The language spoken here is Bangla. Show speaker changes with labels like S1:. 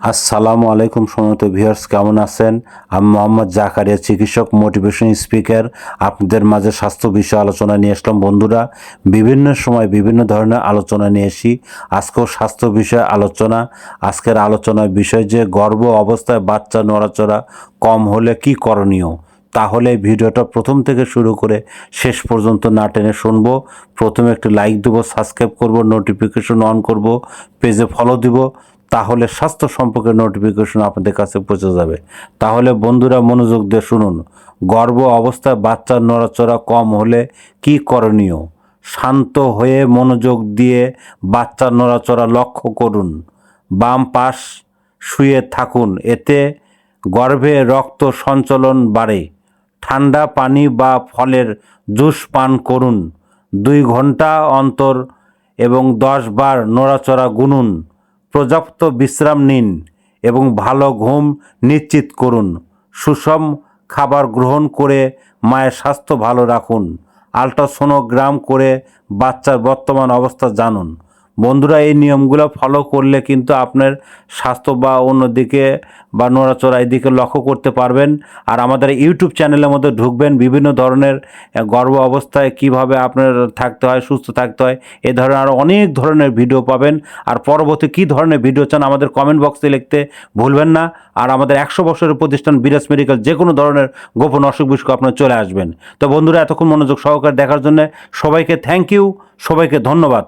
S1: আসসালামু আলাইকুম সমত ভিউয়ার্স, কেমন আছেন? আমি মোহাম্মদ জাকারিয়া, চিকিৎসক মোটিভেশন স্পিকার আপনাদের মাঝে স্বাস্থ্য বিষয়ে আলোচনা নিয়ে আসলাম। বন্ধুরা, বিভিন্ন সময় বিভিন্ন ধরনের আলোচনা নিয়ে আসি। আজকেও স্বাস্থ্য বিষয়ে আলোচনা। আজকের আলোচনার বিষয় যে, গর্ভ অবস্থায় বাচ্চা নড়াচড়া কম হলে কি করণীয়? তাহলে ভিডিওটা প্রথম থেকে শুরু করে শেষ পর্যন্ত না টেনে শুনব। প্রথমে একটি লাইক দেবো সাবস্ক্রাইব করব নোটিফিকেশন অন করব পেজে ফলো দিব। তাহলে স্বাস্থ্য সম্পর্কে নোটিফিকেশন আপনাদের কাছে পৌঁছে যাবে। তাহলে বন্ধুরা মনোযোগ দিয়ে শুনুন। গর্ভ অবস্থায় বাচ্চার নড়াচড়া কম হলে কি করণীয়? শান্ত হয়ে মনোযোগ দিয়ে বাচ্চার নড়াচড়া লক্ষ্য করুন। বাম পাশ শুয়ে থাকুন। এতে গর্ভে রক্ত সঞ্চালন বাড়ে। ঠান্ডা পানি বা ফলের জুস পান করুন। দুই ঘণ্টা অন্তর এবং দশ বার নড়াচড়া গুনুন। পর্যাপ্ত বিশ্রাম নিন এবং ভালো ঘুম নিশ্চিত করুন। সুষম খাবার গ্রহণ করে মায়ের স্বাস্থ্য ভালো রাখুন। আলট্রাসোনোগ্রাম করে বাচ্চার বর্তমান অবস্থা জানুন। বন্ধুরা, এই নিয়মগুলো ফলো করলে কিন্তু আপনার স্বাস্থ্য বা অন্যদিকে বা নড়াচড়া এদিকে লক্ষ্য করতে পারবেন। আর আমাদের ইউটিউব চ্যানেলের মধ্যে ঢুকবেন, বিভিন্ন ধরনের গর্ভ অবস্থায় কীভাবে আপনার থাকতে হয়, সুস্থ থাকতে হয়, এ ধরনের আরও অনেক ধরনের ভিডিও পাবেন। আর পরবর্তী কী ধরনের ভিডিও চান আমাদের কমেন্ট বক্সে লিখতে ভুলবেন না। আর আমাদের একশো বছরের প্রতিষ্ঠান বিরাজ মেডিকেল, যে কোনো ধরনের গোপন অসুখ বিসুখ আপনার চলে আসবেন। তো বন্ধুরা, এতক্ষণ মনোযোগ সহকারে দেখার জন্য সবাইকে থ্যাংক ইউ সবাইকে ধন্যবাদ।